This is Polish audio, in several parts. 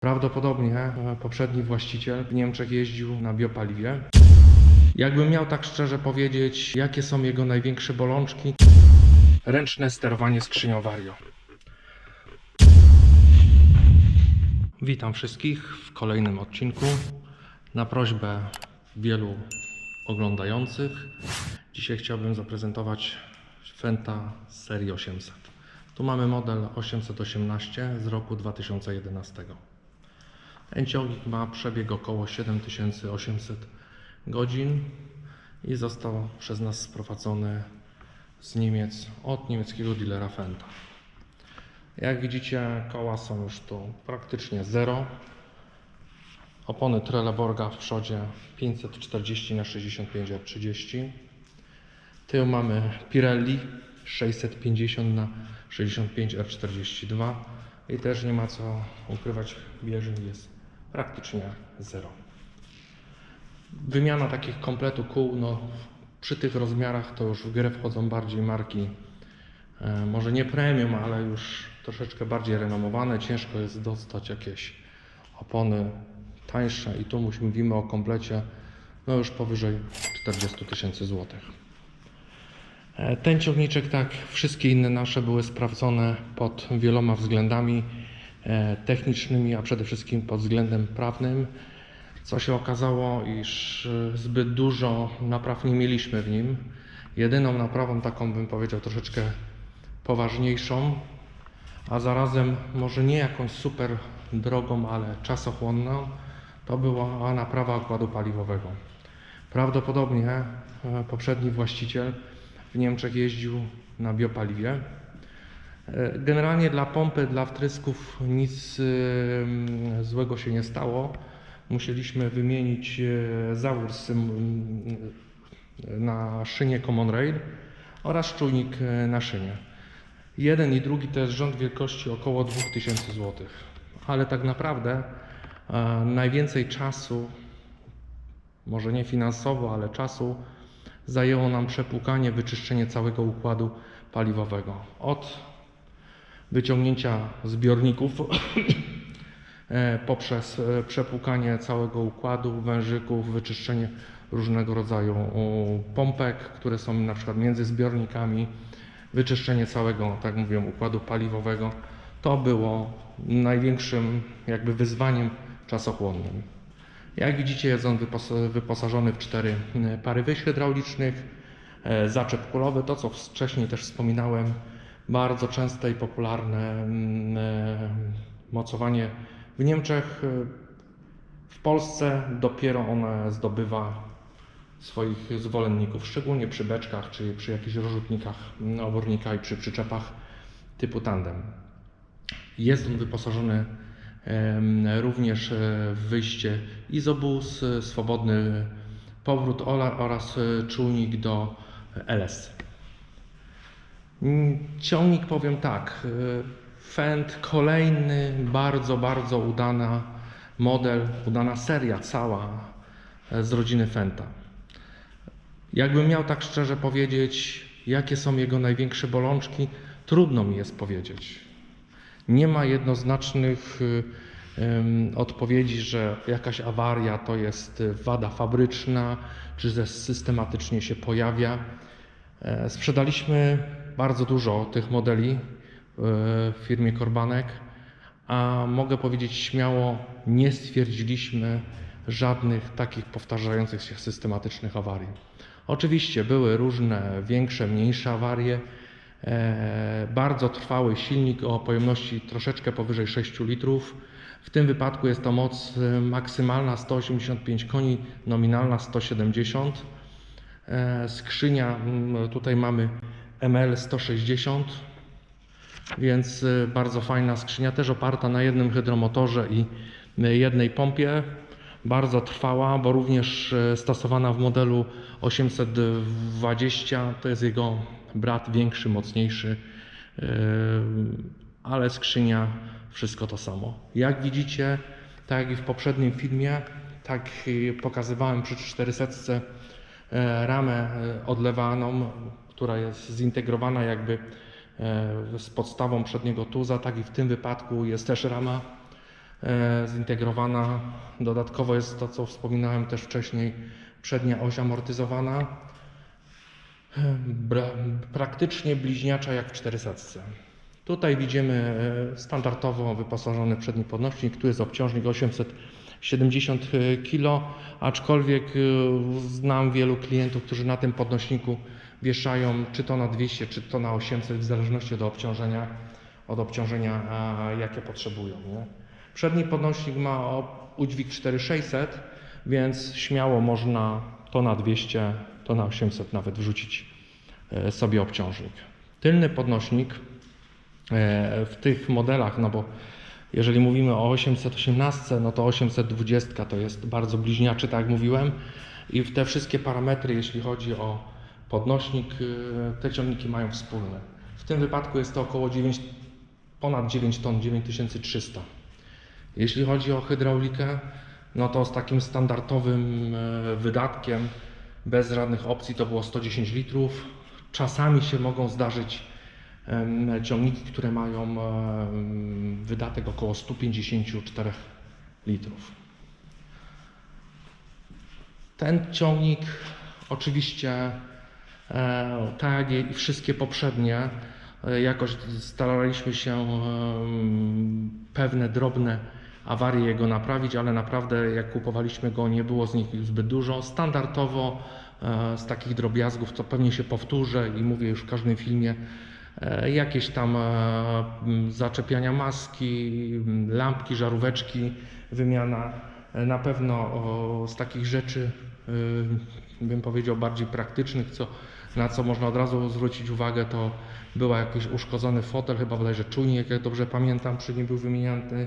Prawdopodobnie e, poprzedni właściciel w Niemczech jeździł na biopaliwie. Jakbym miał tak szczerze powiedzieć, jakie są jego największe bolączki, ręczne sterowanie skrzynią Vario. Witam wszystkich w kolejnym odcinku. Na prośbę wielu oglądających, dzisiaj chciałbym zaprezentować Fenta serii 800. Tu mamy model 818 z roku 2011. Ciągnik ma przebieg około 7800 godzin i został przez nas sprowadzony z Niemiec od niemieckiego dealera Fenta. Jak widzicie, koła są już tu praktycznie zero. Opony Trelleborga w przodzie 540 na 65 30 Tył mamy Pirelli 650 na 65 R42 i też nie ma co ukrywać, bieżni jest praktycznie zero. Wymiana takich kompletu kół, no przy tych rozmiarach to już w grę wchodzą bardziej marki, e, może nie premium, ale już troszeczkę bardziej renomowane. Ciężko jest dostać jakieś opony tańsze i tu mówimy o komplecie no już powyżej 40 tysięcy złotych. E, Ten ciągniczek, tak, wszystkie inne nasze były sprawdzone pod wieloma względami technicznymi, a przede wszystkim pod względem prawnym. Co się okazało, iż e, zbyt dużo napraw nie mieliśmy w nim. Jedyną naprawą, taką bym powiedział, troszeczkę poważniejszą, a zarazem może nie jakąś super drogą, ale czasochłonną, to była naprawa układu paliwowego. Prawdopodobnie e, poprzedni właściciel w Niemczech jeździł na biopaliwie. E, Generalnie dla pompy, dla wtrysków nic złego się nie stało. Musieliśmy wymienić e, zawór na szynie Common Rail oraz czujnik e, na szynie. Jeden i drugi to jest rząd wielkości około 2000 zł. Ale tak naprawdę najwięcej czasu, może nie finansowo, ale czasu zajęło nam przepłukanie, wyczyszczenie całego układu paliwowego. Od wyciągnięcia zbiorników e, poprzez e, przepłukanie całego układu, wężyków, wyczyszczenie różnego rodzaju pompek, które są na przykład między zbiornikami, wyczyszczenie całego, tak mówię, układu paliwowego. To było największym jakby wyzwaniem czasochłonnym. Jak widzicie jest on wypos- wyposażony w cztery e, pary wyjść hydraulicznych, zaczep kulowy, to co wcześniej też wspominałem, bardzo częste i popularne mm, e, mocowanie w Niemczech. e, W Polsce dopiero one zdobywa swoich zwolenników, szczególnie przy beczkach czy przy jakichś rozrzutnikach mm, obornika i przy przyczepach typu tandem. Jest on wyposażony również e, w wyjście izobus, swobodny powrót oraz czujnik do LS. Mm, Ciągnik powiem tak, e, Fend kolejny bardzo, bardzo udana model, udana seria cała e, z rodziny Fenta. Jakbym miał tak szczerze powiedzieć, jakie są jego największe bolączki, trudno mi jest powiedzieć. Nie ma jednoznacznych y, odpowiedzi, że jakaś awaria to jest y, wada fabryczna, czy że systematycznie się pojawia. E, Sprzedaliśmy bardzo dużo tych modeli y, w firmie Korbanek, a mogę powiedzieć śmiało, nie stwierdziliśmy żadnych takich powtarzających się systematycznych awarii. Oczywiście były różne większe, mniejsze awarie. E, bardzo trwały silnik o pojemności troszeczkę powyżej 6 litrów. W tym wypadku jest to moc e, maksymalna 185 koni, nominalna 170. E, Skrzynia, tutaj mamy ML 160, więc e, bardzo fajna skrzynia, też oparta na jednym hydromotorze i e, jednej pompie. Bardzo trwała, bo również e, stosowana w modelu 820, to jest jego brat większy, mocniejszy, ale skrzynia wszystko to samo. Jak widzicie, tak jak i w poprzednim filmie, tak pokazywałem przy 400 e, ramę odlewaną, która jest zintegrowana jakby e, z podstawą przedniego tuza, tak i w tym wypadku jest też rama e, zintegrowana. Dodatkowo jest to, co wspominałem też wcześniej, przednia oś amortyzowana. Bra- praktycznie bliźniacza jak w 400. Tutaj widzimy e, standardowo wyposażony przedni podnośnik. Tu jest obciążnik 870 kg, aczkolwiek e, znam wielu klientów, którzy na tym podnośniku wieszają czy to na 200, czy to na 800, w zależności od obciążenia, od obciążenia jakie potrzebują. Nie? Przedni podnośnik ma udźwig 4600, więc śmiało można to na 200, to na 800 nawet wrzucić e, sobie obciążnik. Tylny podnośnik e, w tych modelach, no bo jeżeli mówimy o 818, no to 820 to jest bardzo bliźniaczy, tak jak mówiłem. I te wszystkie parametry, jeśli chodzi o podnośnik, e, te ciągniki mają wspólne. W tym wypadku jest to około 9, ponad 9 ton, 9300. Jeśli chodzi o hydraulikę, no to z takim standardowym e, wydatkiem, bez żadnych opcji, to było 110 litrów. Czasami się mogą zdarzyć ciągniki, które mają em, wydatek około 154 litrów. Ten ciągnik oczywiście, e, jak i wszystkie poprzednie, e, jakoś staraliśmy się em, pewne drobne awarie jego naprawić, ale naprawdę jak kupowaliśmy go nie było z nich zbyt dużo. Standardowo e, z takich drobiazgów, co pewnie się powtórzę i mówię już w każdym filmie, e, jakieś tam e, zaczepiania maski, lampki, żaróweczki, wymiana. E, Na pewno z takich rzeczy, bym powiedział, bardziej praktycznych, co, na co można od razu zwrócić uwagę, to była jakiś uszkodzony fotel, chyba bodajże czujnik, jak dobrze pamiętam, przy nim był wymieniany.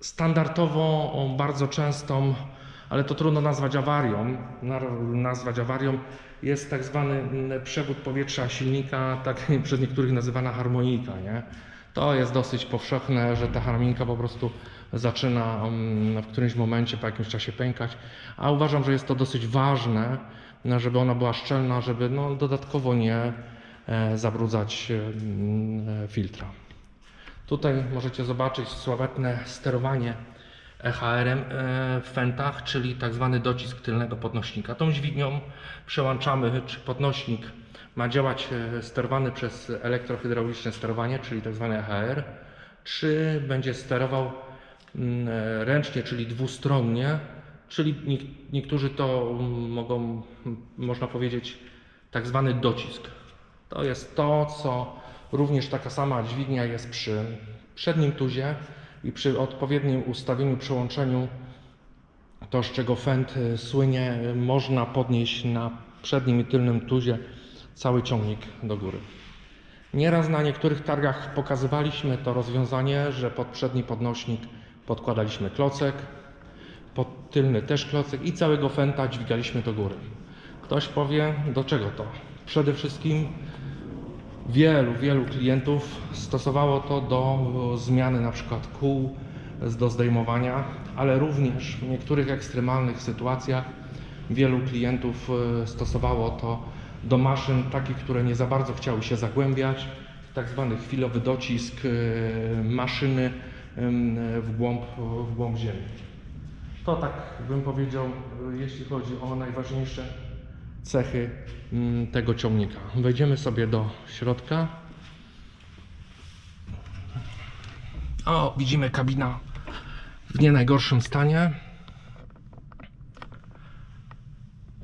Standardowo bardzo częstą, ale to trudno nazwać awarią, na- nazwać awarią, jest tak zwany mm, przewód powietrza silnika, tak przez niektórych nazywana harmonika. Nie? To jest dosyć powszechne, że ta harmonika po prostu zaczyna mm, w którymś momencie po jakimś czasie pękać, a uważam, że jest to dosyć ważne, żeby ona była szczelna, żeby no, dodatkowo nie e, zabrudzać e, mm, filtra. Tutaj możecie zobaczyć sławetne sterowanie EHR-em e, w fentach, czyli tak zwany docisk tylnego podnośnika. Tą dźwignią przełączamy, czy podnośnik ma działać e, sterowany przez elektrohydrauliczne sterowanie, czyli tak zwany EHR, czy będzie sterował mm, e, ręcznie, czyli dwustronnie, czyli niek- niektórzy to mogą, można powiedzieć, tak zwany docisk. To jest to, co również taka sama dźwignia jest przy przednim tuzie i przy odpowiednim ustawieniu, przełączeniu, to z czego Fendt y, słynie, można podnieść na przednim i tylnym tuzie cały ciągnik do góry. Nieraz na niektórych targach pokazywaliśmy to rozwiązanie, że pod przedni podnośnik podkładaliśmy klocek, pod tylny też klocek i całego Fenta dźwigaliśmy do góry. Ktoś powie, do czego to? Przede wszystkim wielu, wielu klientów stosowało to do zmiany na przykład kół, do zdejmowania, ale również w niektórych ekstremalnych sytuacjach wielu klientów e, stosowało to do maszyn takich, które nie za bardzo chciały się zagłębiać, tak zwany chwilowy docisk e, maszyny w głąb, w głąb ziemi. To tak bym powiedział, e, jeśli chodzi o najważniejsze cechy mm, tego ciągnika. Wejdziemy sobie do środka. O, widzimy kabina w nie najgorszym stanie.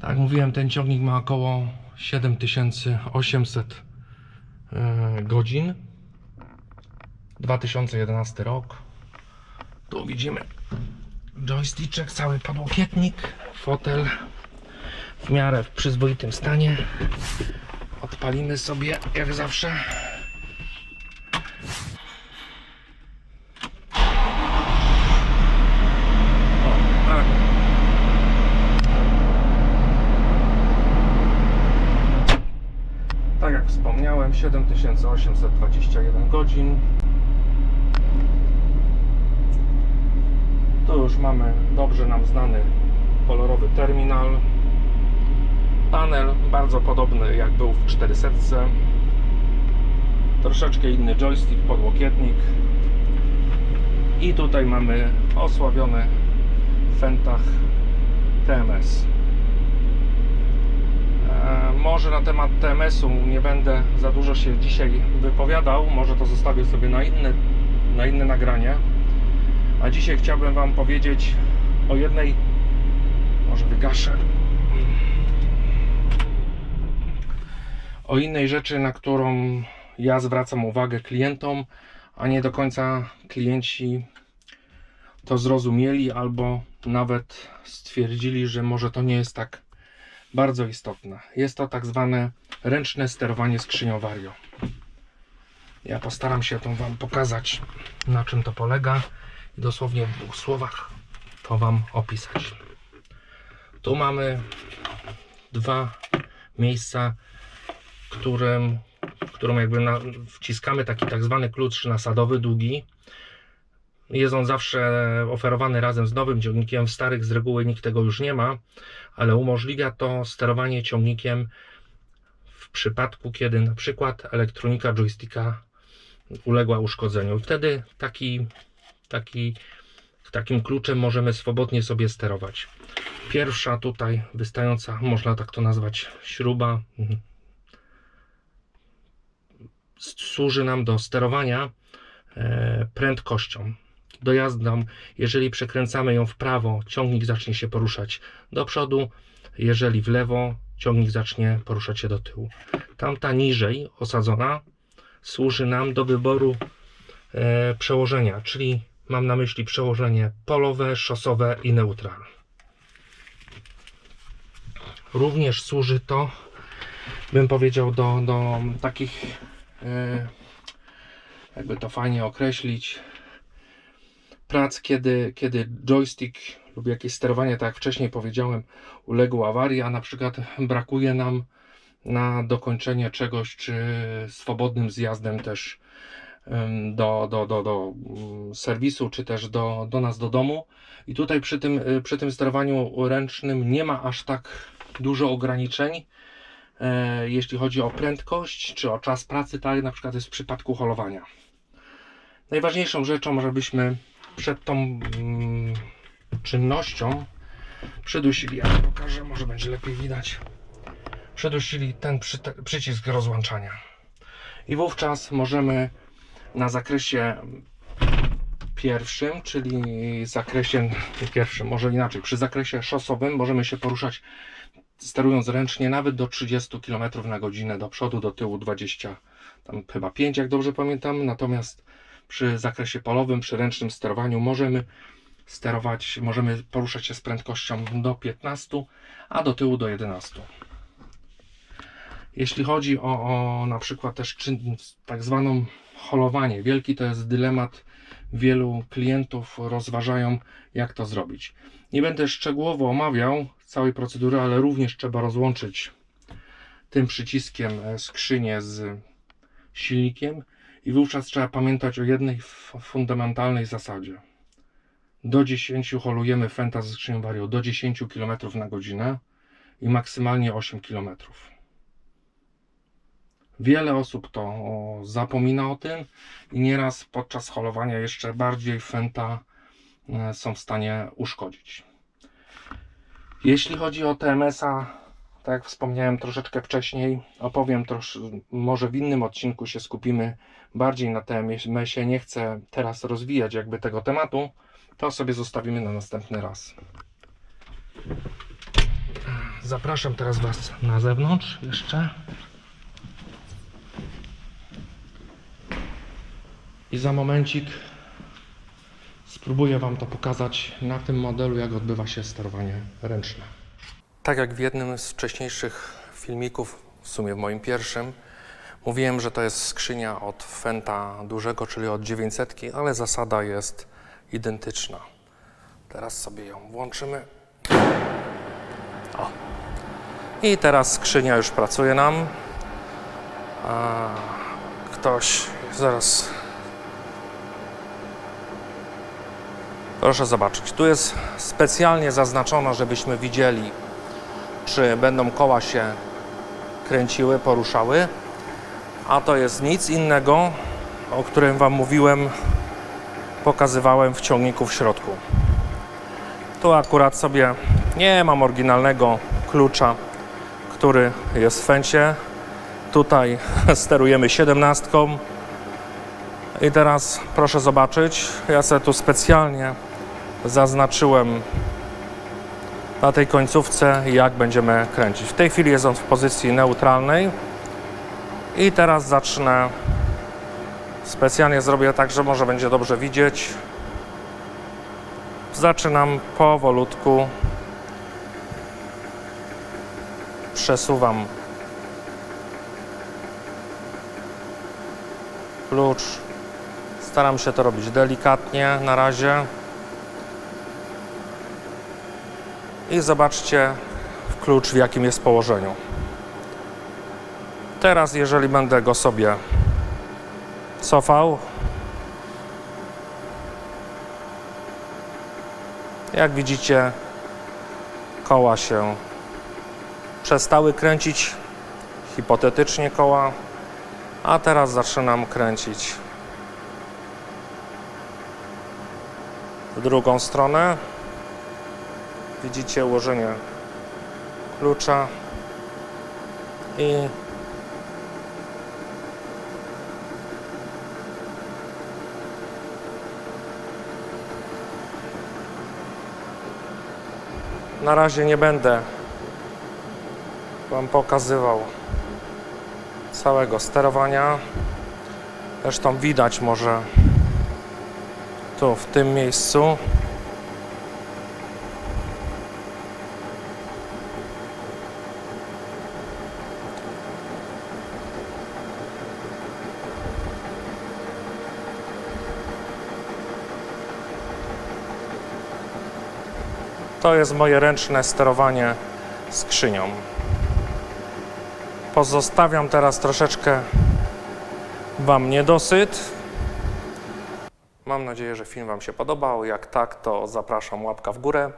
Tak mówiłem, ten ciągnik ma około 7800 e, godzin. 2011 rok. Tu widzimy joysticzek, cały podłokietnik, fotel w miarę w przyzwoitym stanie. Odpalimy sobie jak zawsze. Tak. Tak jak wspomniałem, 7821 godzin. Tu już mamy dobrze nam znany kolorowy terminal. Panel bardzo podobny jak był w 400. Troszeczkę inny joystick, podłokietnik. I tutaj mamy osławiony Fentach TMS. E, Może na temat TMS-u nie będę za dużo się dzisiaj wypowiadał, może to zostawię sobie na inne, na inne nagranie. A dzisiaj chciałbym Wam powiedzieć o jednej, może wygaszę, o innej rzeczy, na którą ja zwracam uwagę klientom, a nie do końca klienci to zrozumieli albo nawet stwierdzili, że może to nie jest tak bardzo istotne. Jest to tak zwane ręczne sterowanie skrzynią Vario. Ja postaram się to Wam pokazać, na czym to polega dosłownie w dwóch słowach to Wam opisać. Tu mamy dwa miejsca, którym, którą jakby na, wciskamy taki tak zwany klucz nasadowy, długi. Jest on zawsze oferowany razem z nowym ciągnikiem. W starych z reguły nikt tego już nie ma, ale umożliwia to sterowanie ciągnikiem w przypadku, kiedy na przykład elektronika joysticka uległa uszkodzeniu. Wtedy taki, taki, takim kluczem możemy swobodnie sobie sterować. Pierwsza tutaj wystająca, można tak to nazwać, śruba mhm, służy nam do sterowania e, prędkością dojazdą. Jeżeli przekręcamy ją w prawo, ciągnik zacznie się poruszać do przodu, jeżeli w lewo, ciągnik zacznie poruszać się do tyłu. Tamta niżej osadzona służy nam do wyboru e, przełożenia, czyli mam na myśli przełożenie polowe, szosowe i neutral. Również służy to, bym powiedział, do, do takich, e, jakby to fajnie określić, prac, kiedy, kiedy joystick lub jakieś sterowanie, tak jak wcześniej powiedziałem, uległo awarii, a na przykład brakuje nam na dokończenie czegoś, czy swobodnym zjazdem też do, do, do, do mm, serwisu, czy też do, do nas do domu. I tutaj przy tym, y, przy tym sterowaniu ręcznym nie ma aż tak dużo ograniczeń, e, jeśli chodzi o prędkość, czy o czas pracy, tak na przykład jest w przypadku holowania. Najważniejszą rzeczą, żebyśmy przed tą mm, czynnością przydusili, ja pokażę, może będzie lepiej widać, przydusili ten przy, przycisk rozłączania. I wówczas możemy na zakresie pierwszym, czyli zakresie pierwszym, może inaczej, przy zakresie szosowym możemy się poruszać sterując ręcznie nawet do 30 km na godzinę do przodu, do tyłu 20, tam chyba 5 jak dobrze pamiętam, natomiast przy zakresie polowym, przy ręcznym sterowaniu możemy sterować, możemy poruszać się z prędkością do 15, a do tyłu do 11. Jeśli chodzi o, o na przykład też czyn, tak zwaną holowanie, wielki to jest dylemat wielu klientów, rozważają jak to zrobić. Nie będę szczegółowo omawiał całej procedury, ale również trzeba rozłączyć tym przyciskiem e, skrzynię z silnikiem i wówczas trzeba pamiętać o jednej fundamentalnej zasadzie. Do 10 holujemy Fenta ze skrzynią Vario do 10 km na godzinę i maksymalnie 8 km. Wiele osób to zapomina o tym i nieraz podczas holowania jeszcze bardziej Fenta e, są w stanie uszkodzić. Jeśli chodzi o TMS-a, tak jak wspomniałem troszeczkę wcześniej, opowiem trosz, może w innym odcinku się skupimy bardziej na TMS-ie. Nie chcę teraz rozwijać jakby tego tematu, to sobie zostawimy na następny raz. Zapraszam teraz Was na zewnątrz jeszcze. I za momencik spróbuję Wam to pokazać na tym modelu, jak odbywa się sterowanie ręczne. Tak jak w jednym z wcześniejszych filmików, w sumie w moim pierwszym, mówiłem, że to jest skrzynia od Fenta dużego, czyli od 900, ale zasada jest identyczna. Teraz sobie ją włączymy. O. I teraz skrzynia już pracuje nam. A ktoś zaraz Proszę zobaczyć, tu jest specjalnie zaznaczono, żebyśmy widzieli, czy będą koła się kręciły, poruszały. A to jest nic innego, o którym Wam mówiłem pokazywałem w ciągniku w środku. Tu akurat sobie nie mam oryginalnego klucza, który jest w fęcie. Tutaj sterujemy 17. I teraz proszę zobaczyć, ja sobie tu specjalnie zaznaczyłem na tej końcówce, jak będziemy kręcić. W tej chwili jest on w pozycji neutralnej. I teraz zacznę. Specjalnie zrobię tak, że może będzie dobrze widzieć. Zaczynam powolutku. Przesuwam klucz. Staram się to robić delikatnie na razie. I zobaczcie klucz w jakim jest położeniu. Teraz, jeżeli będę go sobie cofał, jak widzicie, koła się przestały kręcić, hipotetycznie koła, a teraz zaczynam kręcić w drugą stronę. Widzicie ułożenie klucza i na razie nie będę Wam pokazywał całego sterowania. Zresztą widać może tu w tym miejscu To jest moje ręczne sterowanie skrzynią. Pozostawiam teraz troszeczkę Wam niedosyt. Mam nadzieję, że film Wam się podobał. Jak tak, to zapraszam łapka w górę.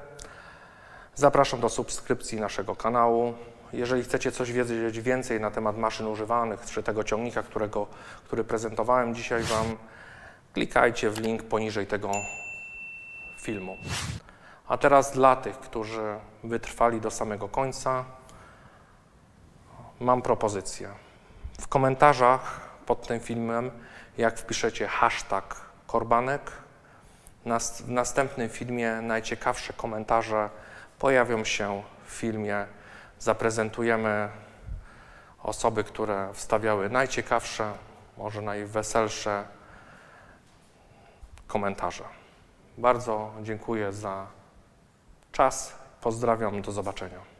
Zapraszam do subskrypcji naszego kanału. Jeżeli chcecie coś wiedzieć więcej na temat maszyn używanych, czy tego ciągnika, którego, który prezentowałem dzisiaj Wam, klikajcie w link poniżej tego filmu. A teraz dla tych, którzy wytrwali do samego końca, mam propozycję. W komentarzach pod tym filmem, jak wpiszecie hashtag Korbanek, w następnym filmie najciekawsze komentarze pojawią się w filmie. Zaprezentujemy osoby, które wstawiały najciekawsze, może najweselsze komentarze. Bardzo dziękuję za czas. Pozdrawiam, do zobaczenia.